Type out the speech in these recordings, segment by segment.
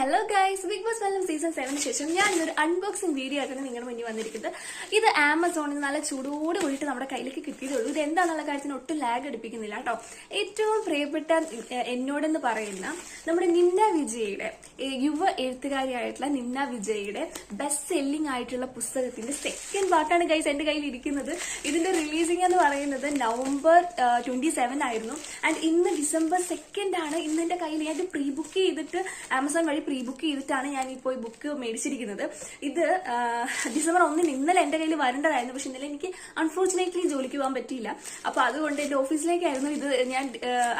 Hello guys big boss വെല്ലം season seven ശേഷം ഞാൻ ഇന്നൊരു അൺബോക്സിംഗ് വീഡിയോ ആയിട്ടാണ് നിങ്ങളുടെ മുന്നിൽ വന്നിരിക്കുന്നത്. ഇത് ആമസോണിൽ നല്ല ചൂടോട് കൂടിയിട്ട് നമ്മുടെ കയ്യിലേക്ക് കിട്ടിയതുള്ളൂ ഇത് എന്താണെന്നുള്ള കാര്യത്തിന് ഒട്ടും ലാഗ് അടിപ്പിക്കുന്നില്ല കേട്ടോ. ഏറ്റവും പ്രിയപ്പെട്ട എന്നോടെന്ന് പറയുന്ന നമ്മുടെ നിന്ന വിജയയുടെ യുവ എഴുത്തുകാരിയായിട്ടുള്ള നിന്ന വിജയയുടെ ബെസ്റ്റ് സെല്ലിംഗ് ആയിട്ടുള്ള പുസ്തകത്തിന്റെ സെക്കൻഡ് പാർട്ടാണ് ഗൈസ് എന്റെ കയ്യിൽ ഇരിക്കുന്നത്. ഇതിന്റെ റിലീസിംഗ് എന്ന് പറയുന്നത് നവംബർ ട്വന്റി സെവൻ ആയിരുന്നു. ആൻഡ് ഇന്ന് ഡിസംബർ സെക്കൻഡ് ആണ് ഇന്ന് എന്റെ കയ്യിൽ ഞാൻ പ്രീ ബുക്ക് ചെയ്തിട്ട് ആമസോൺ വഴി പ്രീ ബുക്ക് ചെയ്തിട്ടാണ് ഞാൻ ഇപ്പോൾ ഈ ബുക്ക് മേടിച്ചിരിക്കുന്നത്. ഇത് ഡിസംബർ ഒന്നിന് ഇന്നലെ എന്റെ കയ്യിൽ വരേണ്ടതായിരുന്നു. പക്ഷെ ഇന്നലെ എനിക്ക് അൺഫോർച്ചുനേറ്റ്ലി ജോലിക്ക് പോകാൻ പറ്റിയില്ല. അപ്പൊ അതുകൊണ്ട് എന്റെ ഓഫീസിലേക്കായിരുന്നു ഇത് ഞാൻ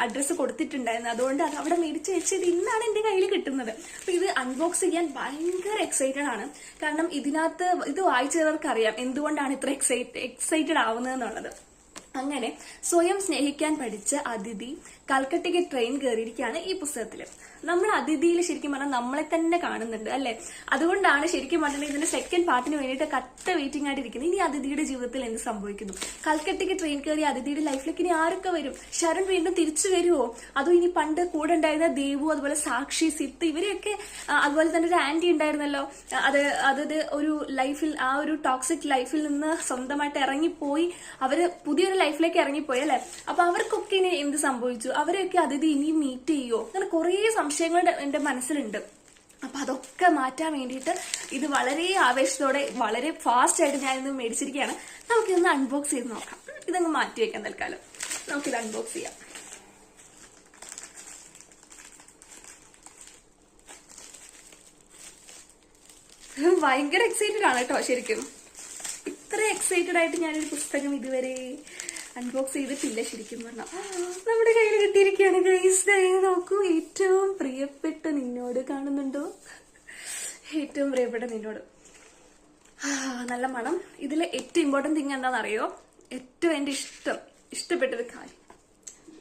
അഡ്രസ്സ് കൊടുത്തിട്ടുണ്ടായിരുന്നു അതുകൊണ്ട് അത് അവിടെ മേടിച്ച് വെച്ചത് ഇന്നാണ് എന്റെ കയ്യിൽ കിട്ടുന്നത്. അപ്പൊ ഇത് അൺബോക്സ് ചെയ്യാൻ ഭയങ്കര എക്സൈറ്റഡ് ആണ്. കാരണം ഇതിനകത്ത് ഇത് വായിച്ചവർക്കറിയാം എന്തുകൊണ്ടാണ് ഇത്ര എക്സൈറ്റ് എക്സൈറ്റഡ് ആവുന്നതെന്നുള്ളത് അങ്ങനെ സ്വയം സ്നേഹിക്കാൻ പഠിച്ച അതിഥി കൽക്കട്ടയ്ക്ക് ട്രെയിൻ കയറിയിരിക്കുകയാണ് ഈ പുസ്തകത്തിൽ നമ്മൾ അതിഥിയിൽ ശരിക്കും പറഞ്ഞാൽ നമ്മളെ തന്നെ കാണുന്നുണ്ട് അല്ലെ? അതുകൊണ്ടാണ് ശരിക്കും പറഞ്ഞാൽ ഇതിന്റെ സെക്കൻഡ് പാർട്ടിന് വേണ്ടിയിട്ട് കട്ട വെയിറ്റിംഗ് ആയിട്ട് ഇരിക്കുന്നത്. ഇനി അതിഥിയുടെ ജീവിതത്തിൽ എന്ത് സംഭവിക്കുന്നു? കൽക്കട്ടയ്ക്ക് ട്രെയിൻ കയറി അതിഥിയുടെ ലൈഫിലേക്ക് ഇനി ആരൊക്കെ വരും? ശരൺ വീണ്ടും തിരിച്ചു വരുമോ അതോ ഇനി പണ്ട് കൂടെ ഉണ്ടായിരുന്ന ദേവു അതുപോലെ സാക്ഷി സിത്ത് ഇവരെയൊക്കെ അതുപോലെ തന്നെ ഒരു ആന്റി ഉണ്ടായിരുന്നല്ലോ? അത് അതായത് ഒരു ലൈഫിൽ ആ ഒരു ടോക്സിക് ലൈഫിൽ നിന്ന് സ്വന്തമായിട്ട് ഇറങ്ങിപ്പോയി അവർ പുതിയൊരു ലൈഫിലേക്ക് ഇറങ്ങിപ്പോയി അല്ലെ അപ്പൊ അവർക്കൊക്കെ ഇനി എന്ത് സംഭവിച്ചു? അവരെയൊക്കെ അതിഥി ഇനിയും മീറ്റ് ചെയ്യോ അങ്ങനെ കുറേ സംശയങ്ങൾ എന്റെ മനസ്സിലുണ്ട്. അപ്പൊ അതൊക്കെ മാറ്റാൻ വേണ്ടിയിട്ട് ഇത് വളരെ ആവേശത്തോടെ വളരെ ഫാസ്റ്റ് ആയിട്ട് ഞാൻ ഇന്ന് മേടിച്ചിരിക്കുകയാണ്. നമുക്കിതൊന്ന് അൺബോക്സ് ചെയ്ത് നോക്കാം. ഇതങ്ങ് മാറ്റി വെക്കാൻ തൽക്കാലം. നമുക്കിത് അൺബോക്സ് ചെയ്യാം. ഭയങ്കര എക്സൈറ്റഡ് ആണ് കേട്ടോ ശരിക്കും. ഇത്ര എക്സൈറ്റഡ് ആയിട്ട് ഞാനൊരു പുസ്തകം ഇതുവരെ അൺബോക്സ് ചെയ്തിട്ടില്ല ശരിക്കും പറഞ്ഞാൽ നമ്മുടെ കയ്യിൽ കിട്ടിയിരിക്കുകയാണ് ഗൈസ് നോക്കൂ ഏറ്റവും പ്രിയപ്പെട്ട നിന്നോട് കാണുന്നുണ്ടോ? ഏറ്റവും പ്രിയപ്പെട്ട നിന്നോട്. നല്ല മണം. ഇതിലെ ഏറ്റവും ഇമ്പോർട്ടന്റ് തിങ് എന്താണെന്നറിയോ? ഏറ്റവും എന്റെ ഇഷ്ടം ഇഷ്ടപ്പെട്ടൊരു കാര്യം.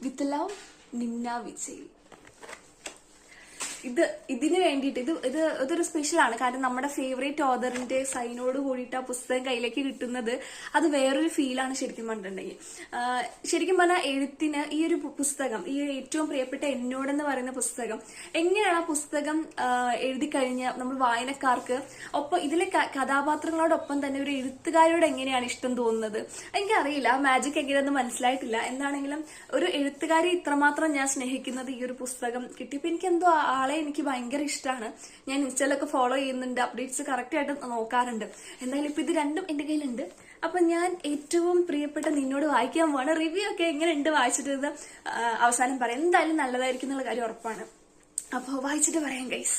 വിത്ത് ലവ് നിന്ന വിജയ്. ഇത് ഇതിന് വേണ്ടിയിട്ട് ഇത് ഇത് ഇതൊരു സ്പെഷ്യൽ ആണ്. കാരണം നമ്മുടെ ഫേവറേറ്റ് ഓദറിന്റെ സൈനോട് കൂടിയിട്ട് ആ പുസ്തകം കയ്യിലേക്ക് കിട്ടുന്നത് അത് വേറൊരു ഫീലാണ് ശരിക്കും പറഞ്ഞിട്ടുണ്ടെങ്കിൽ. ശരിക്കും പറഞ്ഞാൽ എഴുത്തിന് ഈ ഒരു പുസ്തകം ഈ ഏറ്റവും പ്രിയപ്പെട്ട എന്നോടെന്ന് പറയുന്ന പുസ്തകം എങ്ങനെയാണ് ആ പുസ്തകം എഴുതി കഴിഞ്ഞ നമ്മൾ വായനക്കാർക്ക് ഒപ്പം ഇതിലെ കഥാപാത്രങ്ങളോടൊപ്പം തന്നെ ഒരു എഴുത്തുകാരോട് എങ്ങനെയാണ് ഇഷ്ടം തോന്നുന്നത്? എനിക്കറിയില്ല മാജിക് എങ്ങനെയൊന്നും മനസ്സിലായിട്ടില്ല. എന്താണെങ്കിലും ഒരു എഴുത്തുകാരെ ഇത്രമാത്രം ഞാൻ സ്നേഹിക്കുന്നത് ഈ ഒരു പുസ്തകം കിട്ടിയപ്പോൾ എനിക്ക് എന്തോ ആ ആളെ എനിക്ക് ഭയങ്കര ഇഷ്ടമാണ് ഞാൻ ഇൻസ്റ്റയിലൊക്കെ ഫോളോ ചെയ്യുന്നുണ്ട് അപ്ഡേറ്റ്സ് കറക്റ്റ് ആയിട്ട് നോക്കാറുണ്ട്. എന്തായാലും ഇപ്പൊ ഇത് രണ്ടും എന്റെ കയ്യിലുണ്ട്. അപ്പൊ ഞാൻ ഏറ്റവും പ്രിയപ്പെട്ട നിന്നോട് വായിക്കാൻ പോവാണ്. റിവ്യൂ ഒക്കെ എങ്ങനെയുണ്ട് വായിച്ചിട്ട് അവസാനം പറയാം. എന്തായാലും നല്ലതായിരിക്കും എന്നുള്ള കാര്യം ഉറപ്പാണ്. അപ്പോൾ വായിച്ചിട്ട് പറയാം ഗൈസ്